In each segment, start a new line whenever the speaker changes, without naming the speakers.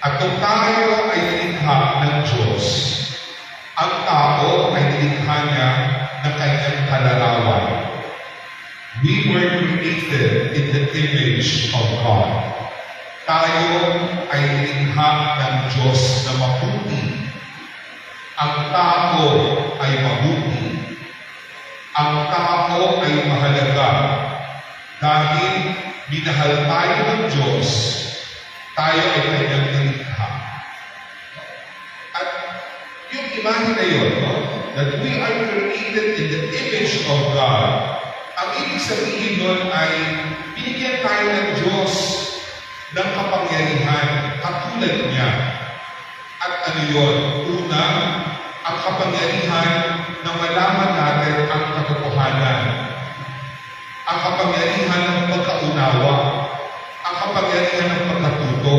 At kung tayo ay nilikha ng Diyos, ang tao ay nilikha niya ng kanyang kalarawan. We were created in the image of God. Tayo ay nilikha ng Diyos na mabuti. Ang tao ay mabuti. Ang tao ay mahalaga dahil minahal tayo ng Diyos, tayo ay kanyang imahe na yun, no? that we are created in the image of God, ang ibig sabihin nun ay binigyan tayo ng Diyos ng kapangyarihan katulad niya. At ano yun? Una, ang kapangyarihan na malaman natin ang katotohanan. Ang kapangyarihan ng pagkaunawa. Ang kapangyarihan ng pagkatuto.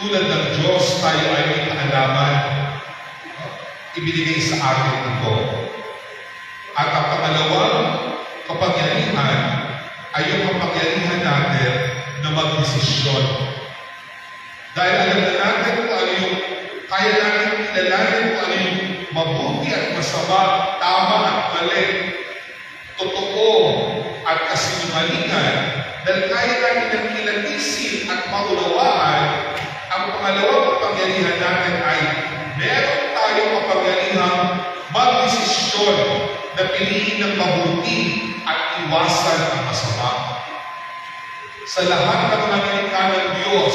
Tulad ng Diyos, tayo ay may kaalaman. Ibinigay sa atin ito. At ang pangalawang kapangyarihan ay yung kapangyarihan natin na magdesisyon. Dahil alam na natin kung ano yung kaya natin kilalanin kung ano yung mabuti at masama, tama at mali, totoo at kasinungalingan. Dahil kaya natin ng kilatisin at maunawaan, ang pangalawang kapangyarihan natin ay meron tayong kapangyarihang magdesisyon na piliin ng mabuti at iwasan ang masama. Sa lahat ng mga nilikha ng Diyos,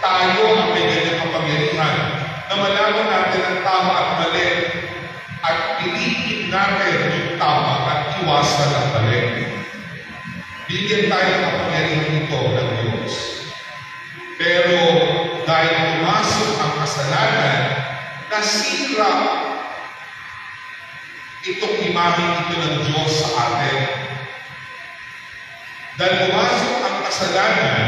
tayo ang may ganyang kapangyarihan na malaman natin ang tama at mali at piliin natin yung tama at iwasan ang mali. Bigyan tayo ng kapangyarihan ito ng kasalanan, nasira itong imahe ito ng Diyos sa atin. Dahil pumasok ang kasalanan,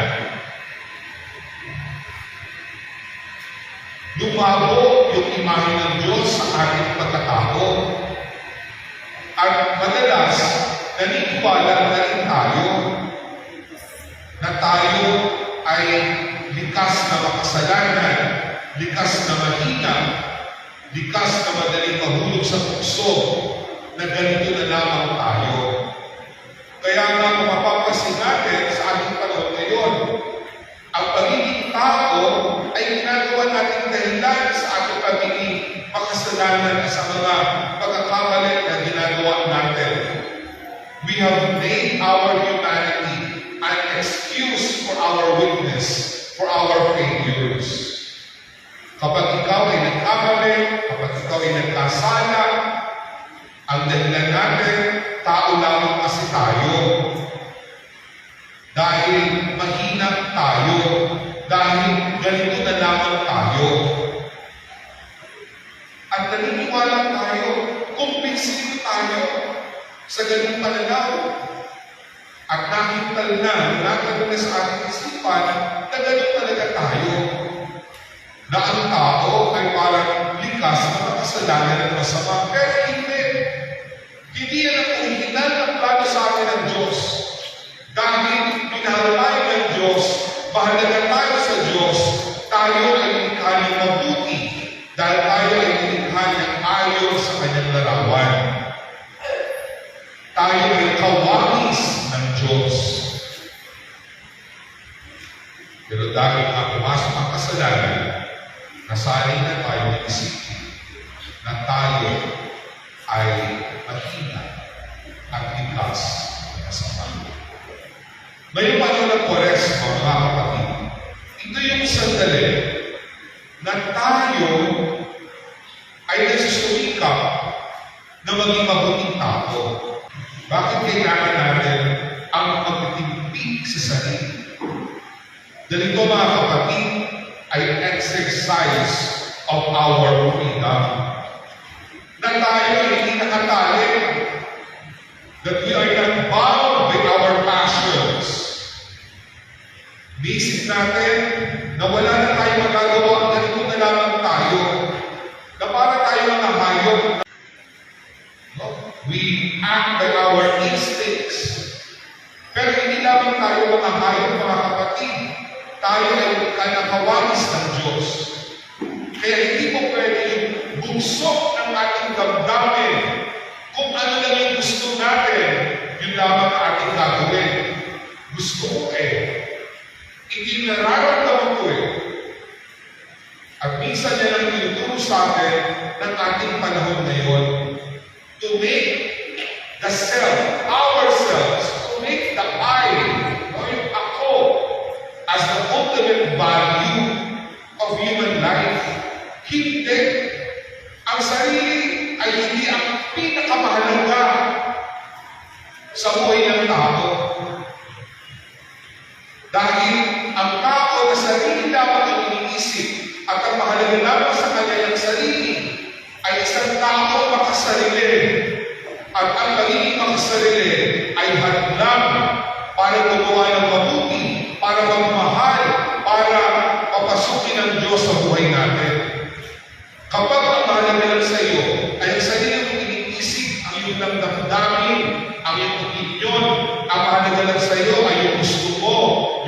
lumabo yung imahe ng Diyos sa ating pagkatao. At madalas, naniniwala na rin tayo na tayo ay likas na makasalanan, likas na mahina, likas na madaling mahulog sa tukso, na ganito na lamang tayo. Kaya nga kung mapapansin natin sa ating panahon ngayon, ang pagiging tao ay ginagawa natin dahilan sa ating pagiging makasalanan sa mga pagkakamali na ginagawa natin. We have made our humanity an excuse for our weakness, for our failures. Kapag ikaw ay nagkamali, kapag ikaw ay nagkasala, ang dahilan natin, tao lamang kasi tayo. Dahil mahina tayo, dahil ganito na lamang tayo. At naniniwala tayo, kumbinsido tayo sa ganung pananaw. At nakital na, nakita na sa ating isipan na ganun talaga tayo. Tao ay parang likas na makasalanan at masama. Pero hindi. Hindi yan ang original na plano sa atin ng Diyos. Dahil minahal ng Diyos, mahalaga tayo sa Diyos, tayo ay nilikha ng mabuti. Dahil tayo ay nilikha niyang ayon sa kanyang larawan. Tayo ay kawangis ng Diyos. Pero dahil nga pumasok ang nasanay na tayo ng isipin na tayo ay mahina at likas ng kasama. Ngayong panahon ng Koresma, mga kapatid, ito yung sandali na tayo ay nagsusumikap na maging mabuting tao. Bakit kailangan natin ang pagtitimpik sa sarili? Dahil ito mga kapatid ay exercise of our freedom. Na tayo ay hindi nakatali. That we are not bound by our passions. Naisip natin na wala na tayo magagawa, ganito na lamang tayo. Na para tayo mga hayop. We act by our instincts. Pero hindi lamang tayo mga hayop, mga kapatid. Tayo ay kanakawangis ng Diyos. Kaya hindi mo pwede yung bugsok ng ating damdamin. Kung ano lang yung gusto natin, yun lamang ang ating gagawin. Gusto ko eh. Hindi nararamdaman ko eh. At minsan yan ang tinuturo sa atin ng ating panahon ngayon to make the self, of human life. Hindi. Ang sarili ay hindi ang pinakamahalaga sa buhay ng tao. Dahil ang tao na sarili lamang ang iniisip at ang mahalaga lamang sa kanya ng sarili ay isang tao makasarili. At ang pagiging makasarili ay hadlang para gumawa ng mabuti, para magmahal, para papasukin ng Diyos sa buhay natin. Kapag ang mahalaga lang sa iyo ay ang sarili mong iniisip, ang iyong damdamin, ang iyong opinion, ang mahalaga lang sa iyo ay yung gusto mo,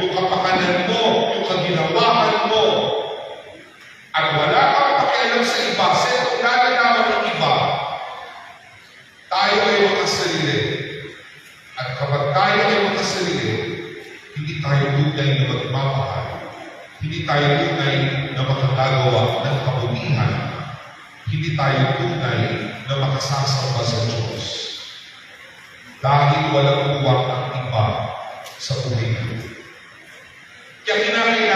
yung kapakanan mo, yung kaginawahan mo. At wala kang pakialam sa iba, sa itong nalalaman ng iba, makasarili. At kapag tayo ay makasarili, hindi tayo tunay na magmamahal. Hindi tayo tunay na makagagawa ng kabutihan. Hindi tayo tunay na makasasamba sa Diyos. Dahil walang uwak ang iba sa buhay natin. Kaya kinakailangan